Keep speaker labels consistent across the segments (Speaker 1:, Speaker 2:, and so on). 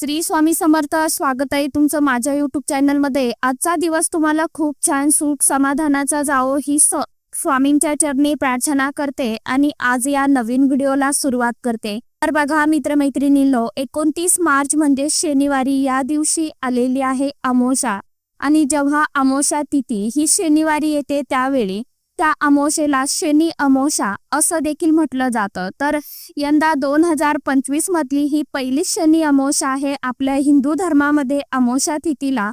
Speaker 1: श्री स्वामी समर्थ स्वागत आहे तुमचं माझ्या युट्यूब चॅनलमध्ये आजचा दिवस तुम्हाला खूप छान सुख समाधानाचा जावो ही स स्वामींच्या चरणी प्रार्थना करते आणि आज या नवीन व्हिडिओला सुरुवात करते. तर बघा मित्रमैत्रिणींनो एकोणतीस मार्च म्हणजे शनिवारी या दिवशी आलेली आहे अमोशा आणि जेव्हा अमोशा तिथी ही शनिवारी येते त्यावेळी त्या अमोशेला शनी अमोशा असं देखील म्हटलं जातं. तर यंदा दोन हजार पंचवीस मधली ही पहिली शनी अमोश आहे. आपल्या हिंदू धर्मामध्ये अमोशा तिथीला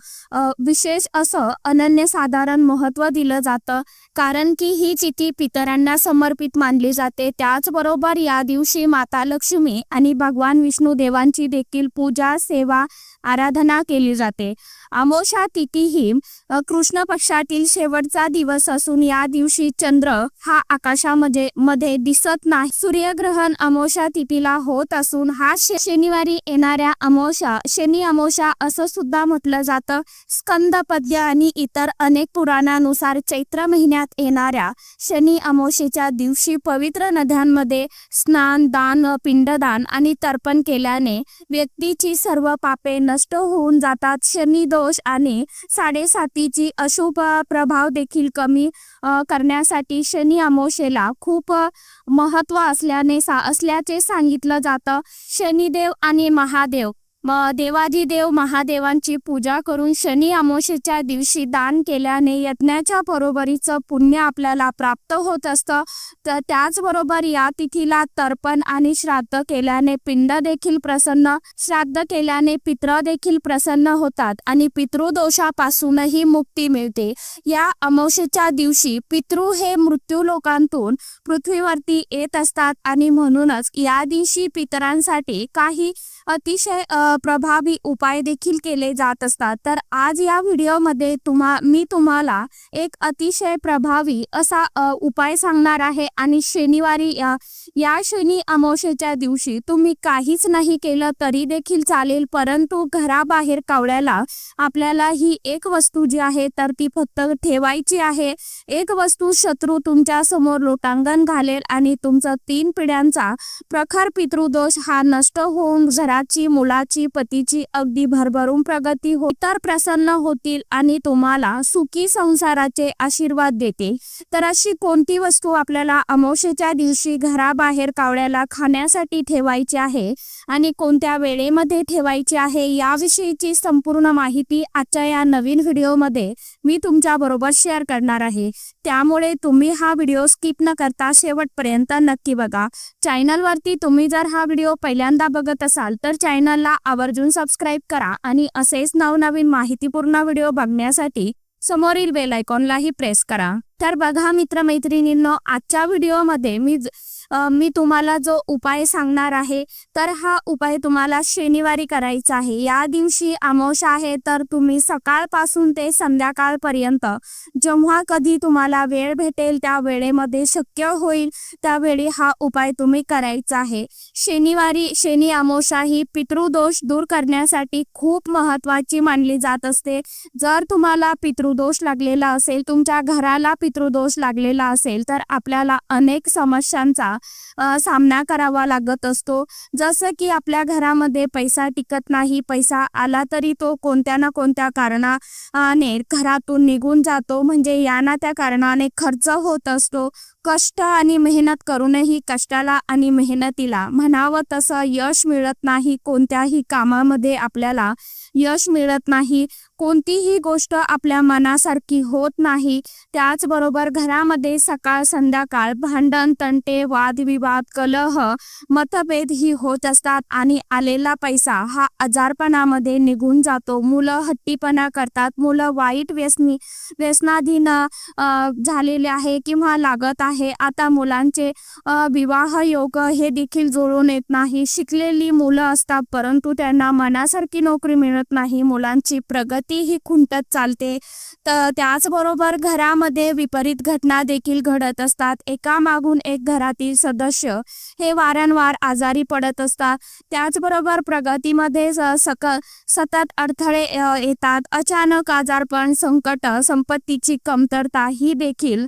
Speaker 1: विशेष असं अनन्यसाधारण महत्त्व दिलं जातं. कारण की ही तिथी पितरांना समर्पित मानली जाते. त्याचबरोबर या दिवशी माता लक्ष्मी आणि भगवान विष्णू देवांची देखील पूजा सेवा आराधना केली जाते. अमोशा तिथी ही कृष्ण पक्षातील शेवटचा दिवस असून या दिवशी चंद्र हा आकाशामध्ये मध्ये दिसत नाही. सूर्यग्रहण अमोशा तिथीला होत असून हा शनिवारी येणाऱ्या अमोशा शनी अमोशा असं सुद्धा म्हटलं जातं. स्कंद पद्य आणि इतर अनेक पुराणानुसार चैत्र महिन्यात येणाऱ्या शनी अमोशेच्या दिवशी पवित्र नद्यांमध्ये स्नान दान पिंडदान आणि तर्पण केल्याने व्यक्तीची सर्व पापे नष्ट होऊन जातात. शनी दोष आणि साडेसातीची अशुभ प्रभाव देखील कमी करण्यासाठी शनी अमोशेला खूप महत्त्व महत्त्व असल्याने सा असल्याचे सांगितलं जातं. शनिदेव आणि महादेव. म देवाधिदेव महादेवांची पूजा करून शनी अमावस्येच्या दिवशी दान केल्याने यज्ञाच्या बरोबरीचं पुण्य आपल्याला प्राप्त होत असतं. तर त्याचबरोबर या तिथीला तर्पण आणि श्राद्ध केल्याने पिंड देखील प्रसन्न श्राद्ध केल्याने पित्र देखील प्रसन्न होतात आणि पितृदोषापासूनही मुक्ती मिळते. या अमावस्येच्या दिवशी पितृ हे मृत्यू लोकांतून पृथ्वीवरती येत असतात आणि म्हणूनच या दिवशी पितरांसाठी काही अतिशय प्रभावी उपाय देखील केले जात असतात. तर आज या व्हिडिओमध्ये तुम्हा मी तुम्हाला एक अतिशय प्रभावी असा उपाय सांगणार आहे आणि शनिवारी या या शनी अमावशेच्या दिवशी तुम्ही काहीच नाही केलं तरी देखील चालेल परंतु घराबाहेर कावळ्याला आपल्याला ही एक वस्तू जी आहे तर ती फक्त ठेवायची आहे. एक वस्तू शत्रू तुमच्यासमोर लोटांगण घालेल आणि तुमचा तीन पिढ्यांचा प्रखर पितृदोष हा नष्ट होऊन घराची मुलाची पतीची अगदी भरभरून प्रगती हो तर प्रसन्न होतील आणि तुम्हाला सुखी संसाराचे आशीर्वाद देते तर अशी कोणती वस्तू आपल्याला अमावशेच्या दिवशी घराबाहेर कावळ्याला खाण्यासाठी ठेवायची आहे आणि कोणत्या वेळेमध्ये ठेवायची आहे याविषयीची संपूर्ण माहिती आजच्या या नवीन व्हिडिओमध्ये मी तुमच्या बरोबर शेअर करणार आहे. त्यामुळे तुम्ही हा व्हिडिओ स्किप न करता शेवटपर्यंत नक्की बघा. चॅनलवरती तुम्ही जर हा व्हिडिओ पहिल्यांदा बघत असाल तर तर चॅनलला आवर्जून सबस्क्राईब करा आणि असेच नवनवीन माहितीपूर्ण व्हिडिओ बघण्यासाठी समोरील बेल आयकॉनलाही प्रेस करा. तर बघा मित्रमैत्रिणींनो आजच्या व्हिडिओमध्ये मी मी तुम्हाला जो उपाय सांगणार आहे तर हा उपाय तुम्हाला शनिवारी करायचा आहे. या दिवशी अमावस्या आहे तर तुम्ही सकाळपासून ते संध्याकाळपर्यंत जेव्हा कधी तुम्हाला वेळ भेटेल त्या वेळेमध्ये शक्य होईल त्यावेळी हा उपाय तुम्ही करायचा आहे. शनिवारी शनी अमावस्या ही पितृदोष दूर करण्यासाठी खूप महत्वाची मानली जात असते. जर तुम्हाला पितृदोष लागलेला असेल तुमच्या घराला पितृदोष लागलेला असेल तर आपल्याला अनेक समस्यांचा सामना करावा लागत असतो. जसं की आपल्या घरामध्ये पैसा टिकत नाही पैसा आला तरी तो कोणत्या ना कोणत्या कारणाने घरातून निघून जातो. म्हणजे या ना त्या कारणाने खर्च होत असतो. कष्ट आणि मेहनत करूनही कष्टाला आणि मेहनतीला म्हणावं तसं यश मिळत नाही कोणत्याही कामामध्ये आपल्याला. यश मिळत नाही कोणतीही गोष्ट आपल्या मनासारखी होत नाही. त्याचबरोबर घरामध्ये सकाळ संध्याकाळ भांडण तंटे वादविवाद कलह मतभेद ही होत असतात आणि आलेला पैसा हा आजारपणामध्ये निघून जातो. मुलं हट्टीपणा करतात मुलं वाईट व्यसनी व्यसनाधीन झालेले आहे किंवा लागत आहे. आता मुलांचे विवाह योग हे देखील जुळून येत नाही. शिकलेली मुलं असतात परंतु त्यांना मनासारखी नोकरी मिळत नाही. मुलांची प्रगती ही खुंटत चालते. तर त्याचबरोबर घरामध्ये विपरीत घटना देखील घडत असतात. एका मागून एक घरातील सदस्य हे वारंवार आजारी पडत असतात. त्याचबरोबर प्रगतीमध्ये सक सतत अडथळे येतात. अचानक आजारपण संकट संपत्तीची कमतरता ही देखील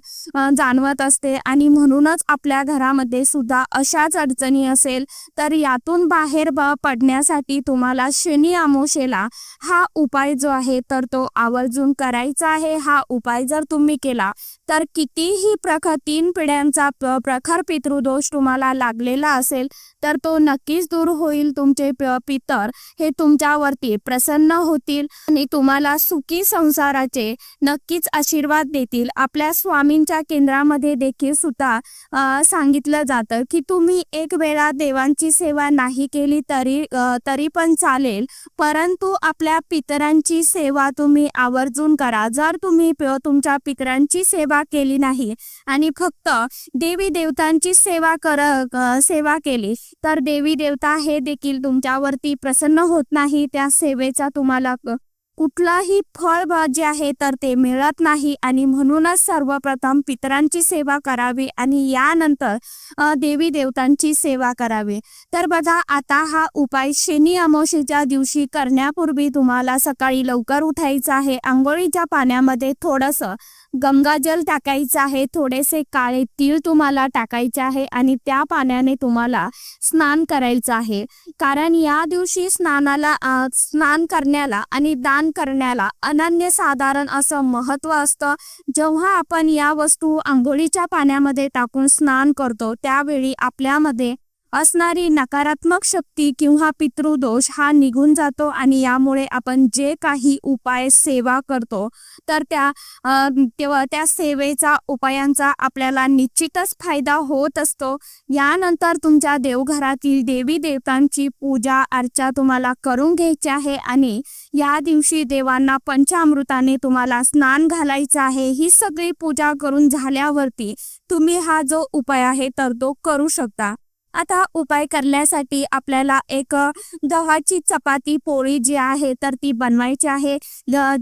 Speaker 1: जाणवत असते. असते. आणि म्हणूनच आपल्या घरामध्ये सुद्धा अशाच अडचणी असेल तर यातून बाहेर पडण्यासाठी तुम्हाला शनी अमोशेला हा उपाय जो आहे तर तो आवर्जून करायचा आहे. हा उपाय जर तुम्ही केला तर कितीही प्रखर तीन पिढ्यांचा प्रखर पितृदोष तुम्हाला लागलेला असेल तर तो नक्कीच दूर होईल. तुमचे पितर हे तुमच्यावरती प्रसन्न होतील आणि तुम्हाला सुखी संसाराचे नक्कीच आशीर्वाद देतील. आपल्या स्वामींच्या केंद्रामध्ये देखील सुद्धा सांगितलं जातं की तुम्ही एक वेळा देवांची सेवा नाही केली तरी तरी पण चालेल. परंतु आपल्या पितरांची सेवा तुम्ही आवर्जून करा. जर तुम्ही तुमच्या पितरांची सेवा केली नाही आणि फक्त देवी देवतांची सेवा कर सेवा केली तर देवी देवता हे देखील तुमच्यावरती प्रसन्न होत नाही. त्या सेवेचा तुम्हाला कुठलाही फळ जे आहे तर ते मिळत नाही. आणि म्हणूनच सर्वप्रथम पितरांची सेवा करावी आणि यानंतर देवी देवतांची सेवा करावी. तर बघा आता हा उपाय शनी अमावस्येच्या दिवशी करण्यापूर्वी तुम्हाला सकाळी लवकर उठायचं आहे. आंघोळीच्या पाण्यामध्ये थोडंसं गंगाजल टाकायचं आहे. थोडेसे काळे तीळ तुम्हाला टाकायचे आहे आणि त्या पाण्याने तुम्हाला स्नान करायचं आहे. कारण या दिवशी स्नानाला स्नान करण्याला आणि दान करण्याला अनन्यसाधारण असं महत्त्व असतं. जेव्हा आपण या वस्तू आंघोळीच्या पाण्यामध्ये टाकून स्नान करतो त्यावेळी आपल्यामध्ये असणारी नकारात्मक शक्ती किंवा पितृदोष हा निघून जातो आणि यामुळे आपण जे काही उपाय सेवा करतो तर त्या तेव्हा त्या सेवेचा उपायांचा आपल्याला निश्चितच फायदा होत असतो. यानंतर तुमच्या देवघरातील देवी देवतांची पूजा अर्चा तुम्हाला करून घ्यायची आहे आणि या दिवशी देवांना पंचामृताने तुम्हाला स्नान घालायचं आहे. ही सगळी पूजा करून झाल्यावरती तुम्ही हा जो उपाय आहे तर तो करू शकता. आता उपाय करण्यासाठी आपल्याला एक गव्हाची चपाती पोळी जी आहे तर ती बनवायची आहे.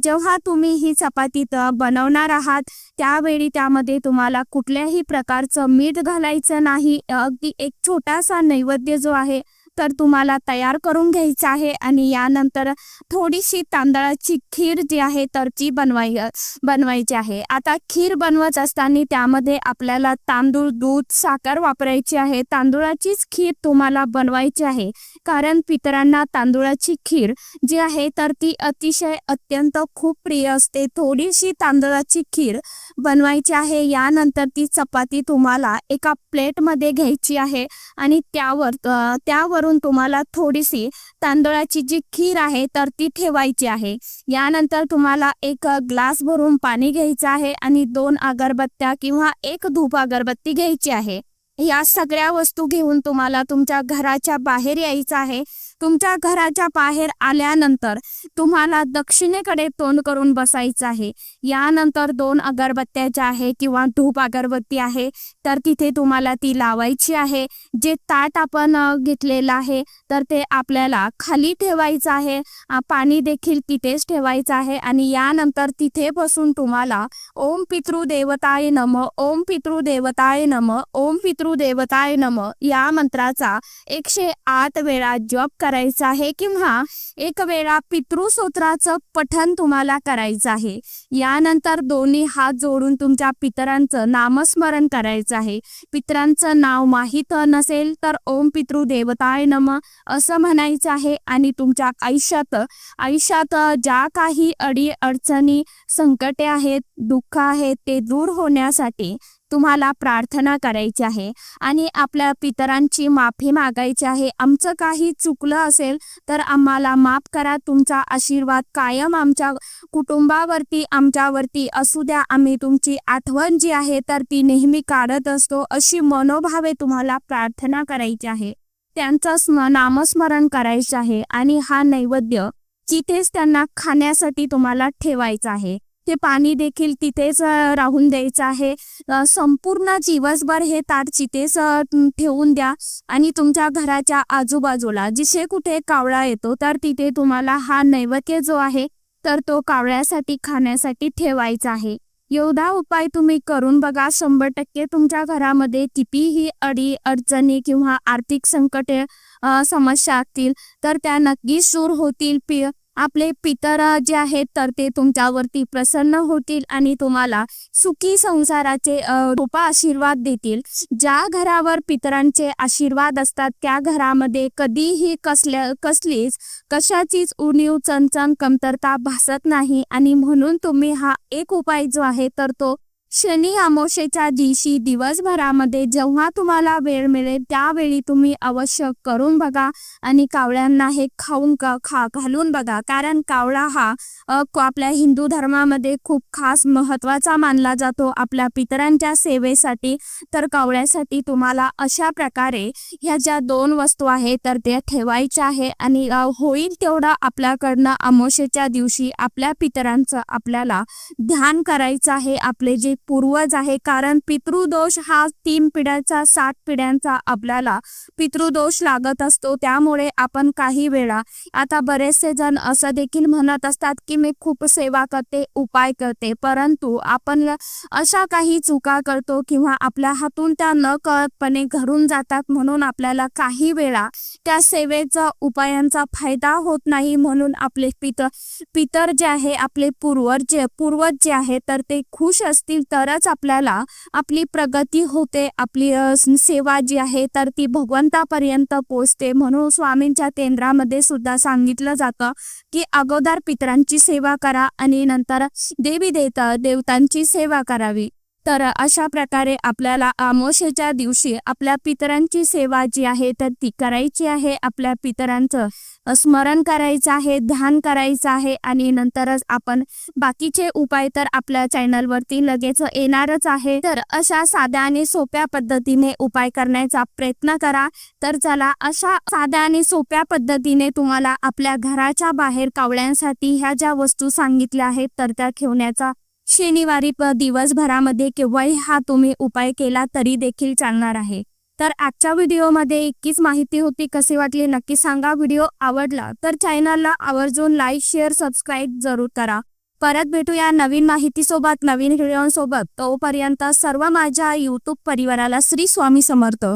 Speaker 1: जेव्हा तुम्ही ही चपाती बनवणार आहात त्यावेळी त्यामध्ये तुम्हाला कुठल्याही प्रकारचं मीठ घालायचं नाही. अगदी एक छोटासा नैवेद्य जो आहे तर तुम्हाला तयार करून घ्यायचं आहे आणि यानंतर थोडीशी तांदळाची खीर जी आहे तर ती बनवाय बनवायची आहे. आता खीर बनवत असताना त्यामध्ये आपल्याला तांदूळ दूध साखर वापरायची आहे. तांदूळाचीच खीर तुम्हाला बनवायची आहे. कारण पितरांना तांदूळाची खीर जी आहे तर ती अतिशय अत्यंत खूप प्रिय असते. थोडीशी तांदळाची खीर बनवायची आहे. यानंतर ती चपाती तुम्हाला एका प्लेटमध्ये घ्यायची आहे आणि त्यावर त्यावरून तुम्हाला थोडीशी तांदळाची जी खीर आहे तर ती ठेवायची आहे. यानंतर तुम्हाला एक ग्लास भरून पाणी घ्यायचं आहे आणि दोन अगरबत्त्या किंवा एक धूप अगरबत्ती घ्यायची आहे. या सगळ्या वस्तू घेऊन तुम्हाला तुमच्या घराच्या बाहेर यायचं आहे. तुमच्या घराच्या बाहेर आल्यानंतर तुम्हाला दक्षिणेकडे तोंड करून बसायचं आहे. यानंतर दोन अगरबत्त्या ज्या आहे किंवा धूप अगरबत्ती आहे तर तिथे तुम्हाला ती लावायची आहे. जे ताट आपण घेतलेलं आहे तर ते आपल्याला खाली ठेवायचं आहे. पाणी देखील तिथेच ठेवायचं आहे आणि यानंतर तिथे बसून तुम्हाला ओम पितृदेवताय नम ओम पितृदेवताय नम ओम पितृदेवताय नम या मंत्राचा एकशे आठ वेळा जप करायचं आहे किंवा एक वेळा पितृसूत्राचं पठन तुम्हाला करायचं आहे. यानंतर दोन्ही हात जोडून तुमच्या पितरांचं नामस्मरण करायचं आहे. पितरांचं नाव माहीत नसेल तर ओम पितृ देवताय नम असं म्हणायचं आहे आणि तुमच्या आयुष्यात आयुष्यात ज्या काही अडी अडचणी संकटे आहेत दुःख आहेत ते दूर होण्यासाठी तुम्हाला प्रार्थना करायची आहे आणि आपल्या पितरांची माफी मागायची आहे. आमचं काही चुकलं असेल तर आम्हाला माफ करा. तुमचा आशीर्वाद कायम आमच्या कुटुंबावरती आमच्यावरती असू द्या. आम्ही तुमची आठवण जी आहे तर ती नेहमी काढत असतो. अशी मनोभावे तुम्हाला प्रार्थना करायची आहे. त्यांचं नामस्मरण करायचं आहे आणि हा नैवेद्य तिथेच त्यांना खाण्यासाठी तुम्हाला ठेवायचा आहे. ते पाणी देखील तिथेच राहून द्यायचं आहे. संपूर्ण दिवसभर हे ताट तिथेच ठेवून द्या. आणि तुमच्या घराच्या आजूबाजूला जिथे कुठे कावळा येतो तर तिथे तुम्हाला हा नैवेद्य जो आहे तर तो कावळ्यासाठी खाण्यासाठी ठेवायचा आहे. एवढा उपाय तुम्ही करून बघा. शंभर टक्के तुमच्या घरामध्ये कितीही अडी अडचणी किंवा आर्थिक संकटे समस्या असतील तर त्या नक्कीच सूर होतील. पी आपले पितर जे आहेत तर ते तुमच्यावरती प्रसन्न होतील आणि तुम्हाला सुखी संसाराचे रूपा आशीर्वाद देतील. ज्या घरावर पितरांचे आशीर्वाद असतात त्या घरामध्ये कधीही कसल्या कसलीच कशाचीच उणीव चणचण कमतरता भासत नाही. आणि म्हणून तुम्ही हा एक उपाय जो आहे तर तो शनी अमावस्येच्या दिवशी दिवसभरामध्ये जेव्हा तुम्हाला वेळ मिळेल त्यावेळी तुम्ही अवश्य करून बघा आणि कावळ्यांना हे खाऊन का खा घालून बघा. कारण कावळा हा आपल्या हिंदू धर्मामध्ये खूप खास महत्त्वाचा मानला जातो. आपल्या पितरांच्या सेवेसाठी तर कावळ्यासाठी तुम्हाला अशा प्रकारे ह्या ज्या दोन वस्तू आहेत तर त्या ठेवायच्या आहे आणि होईल तेवढं आपल्याकडनं अमावस्येच्या दिवशी आपल्या पितरांचं आपल्याला ध्यान करायचं आहे. आपले जे पूर्वज आहे. कारण पितृदोष हा तीन पिढ्याचा सात पिढ्यांचा आपल्याला पितृदोष लागत असतो. त्यामुळे आपण काही वेळा आता बरेचसे जण असं देखील म्हणत असतात की मी खूप सेवा करते उपाय करते. परंतु आपण अशा काही चुका करतो किंवा आपल्या हातून त्या न कळतपणे जातात म्हणून आपल्याला काही वेळा त्या सेवेचा उपायांचा फायदा होत नाही म्हणून आपले पितर पितर जे आहे आपले पूर्वज जे पूर्वज जे आहे तर ते खुश असतील तरच आपल्याला आपली प्रगती होते आपली सेवा जी आहे तर ती भगवंतापर्यंत पोचते म्हणून स्वामींच्या केंद्रामध्ये सुद्धा सांगितलं जातं की अगोदर पितरांची सेवा करा आणि नंतर देवी देवता देवतांची सेवा करावी. तर अशा प्रकारे आपल्याला आमोशेच्या दिवशी आपल्या पितरांची सेवा जी आहे तर ती करायची आहे. आपल्या पितरांचं स्मरण करायचं आहे ध्यान करायचं आहे आणि नंतरच आपण बाकीचे उपाय तर आपल्या चॅनलवरती लगेच येणारच आहे. तर अशा साध्या आणि सोप्या पद्धतीने उपाय करण्याचा प्रयत्न करा. तर चला अशा साध्या आणि सोप्या पद्धतीने तुम्हाला आपल्या घराच्या बाहेर कावळ्यांसाठी ह्या ज्या वस्तू सांगितल्या आहेत तर त्या ठेवण्याचा शनिवारी प- दिवसभरामध्ये केव्हाही हा तुम्ही उपाय केला तरी देखील चालणार आहे. तर आजच्या व्हिडिओमध्ये इतकीच माहिती होती. कशी वाटली नक्की सांगा. व्हिडिओ आवडला तर चॅनलला आवर्जून लाईक शेअर सबस्क्राईब जरूर करा. परत भेटूया नवीन माहितीसोबत नवीन व्हिडिओसोबत. तोपर्यंत सर्व माझ्या यूट्यूब परिवाराला श्री स्वामी समर्थ.